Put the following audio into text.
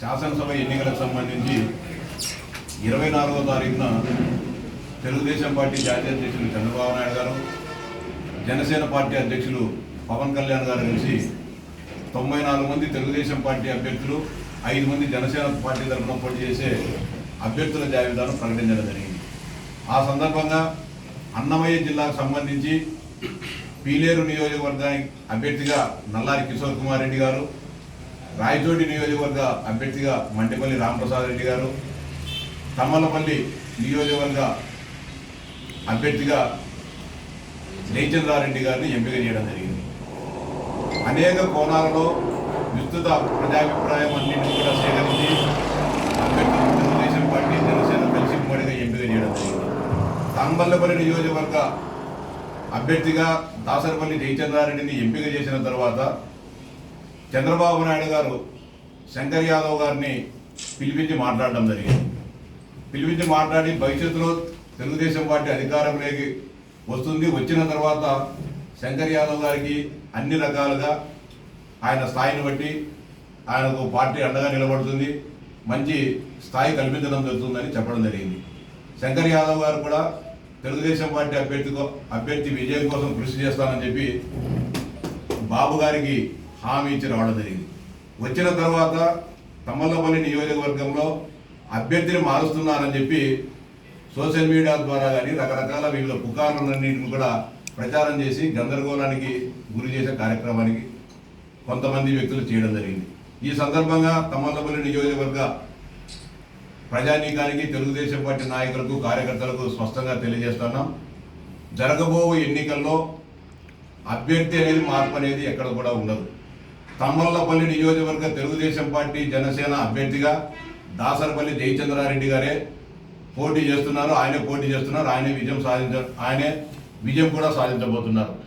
శాసనసభ ఎన్నికలకు సంబంధించి ఇరవై నాలుగో తారీఖున తెలుగుదేశం పార్టీ జాతీయ అధ్యక్షులు చంద్రబాబు నాయుడు గారు జనసేన పార్టీ అధ్యక్షులు పవన్ కళ్యాణ్ గారు కలిసి తొంభై నాలుగు మంది తెలుగుదేశం పార్టీ అభ్యర్థులు ఐదు మంది జనసేన పార్టీ తరఫున పోటీ చేసే అభ్యర్థుల జాబితాను ప్రకటించడం జరిగింది. ఆ సందర్భంగా అన్నమయ్య జిల్లాకు సంబంధించి పీలేరు నియోజకవర్గానికి అభ్యర్థిగా నల్లారి కిషోర్ కుమార్ రెడ్డి గారు రాయచోటి నియోజకవర్గ అభ్యర్థిగా మంటిపల్లి రామప్రసాద్ రెడ్డి గారు తమ్మలపల్లి నియోజకవర్గ అభ్యర్థిగా జయచంద్రారెడ్డి గారిని ఎంపిక చేయడం జరిగింది. అనేక కోణాలలో విస్తృత ప్రజాభిప్రాయం అన్నింటినీ కూడా సేకరించి అభ్యర్థులు తెలుగుదేశం పార్టీ జనసేన కలిసి ఉమ్మడిగా ఎంపిక చేయడం జరిగింది. తంబల్లపల్లి నియోజకవర్గ అభ్యర్థిగా దాసరపల్లి జయచంద్రారెడ్డిని ఎంపిక చేసిన తర్వాత చంద్రబాబు నాయుడు గారు శంకర్ యాదవ్ గారిని పిలిపించి మాట్లాడడం జరిగింది. పిలిపించి మాట్లాడి భవిష్యత్తులో తెలుగుదేశం పార్టీ అధికారంలోకి వస్తుంది. వచ్చిన తర్వాత శంకర్ యాదవ్ గారికి అన్ని రకాలుగా ఆయన స్థాయిని బట్టి ఆయనకు పార్టీ అండగా నిలబడుతుంది. మంచి స్థాయి కల్పించడం జరుగుతుందని చెప్పడం జరిగింది. శంకర్ యాదవ్ గారు కూడా తెలుగుదేశం పార్టీ అభ్యర్థితో అభ్యర్థి విజయం కోసం కృషి చేస్తానని చెప్పి బాబు గారికి హామీ ఇచ్చి రావడం జరిగింది. వచ్చిన తర్వాత తమ్మలపల్లి నియోజకవర్గంలో అభ్యర్థిని మారుస్తున్నారని చెప్పి సోషల్ మీడియా ద్వారా కానీ రకరకాల వివిధ పుకార్లన్నింటిని కూడా ప్రచారం చేసి గందరగోళానికి గురి చేసే కార్యక్రమానికి కొంతమంది వ్యక్తులు చేయడం జరిగింది. ఈ సందర్భంగా తమ్మలపల్లి నియోజకవర్గ ప్రజానీకానికి తెలుగుదేశం పార్టీ నాయకులకు కార్యకర్తలకు స్పష్టంగా తెలియజేస్తున్నాం. జరగబో ఎన్నికల్లో అభ్యర్థి అనేది మార్పు అనేది ఎక్కడ కూడా ఉండదు. తమ్మల్లపల్లి నియోజకవర్గ తెలుగుదేశం పార్టీ జనసేన అభ్యర్థిగా దాసరపల్లి జయచంద్రారెడ్డి గారే పోటీ చేస్తున్నారు. ఆయనే పోటీ చేస్తున్నారు. ఆయనే విజయం సాధించ ఆయనే విజయం కూడా సాధించబోతున్నారు.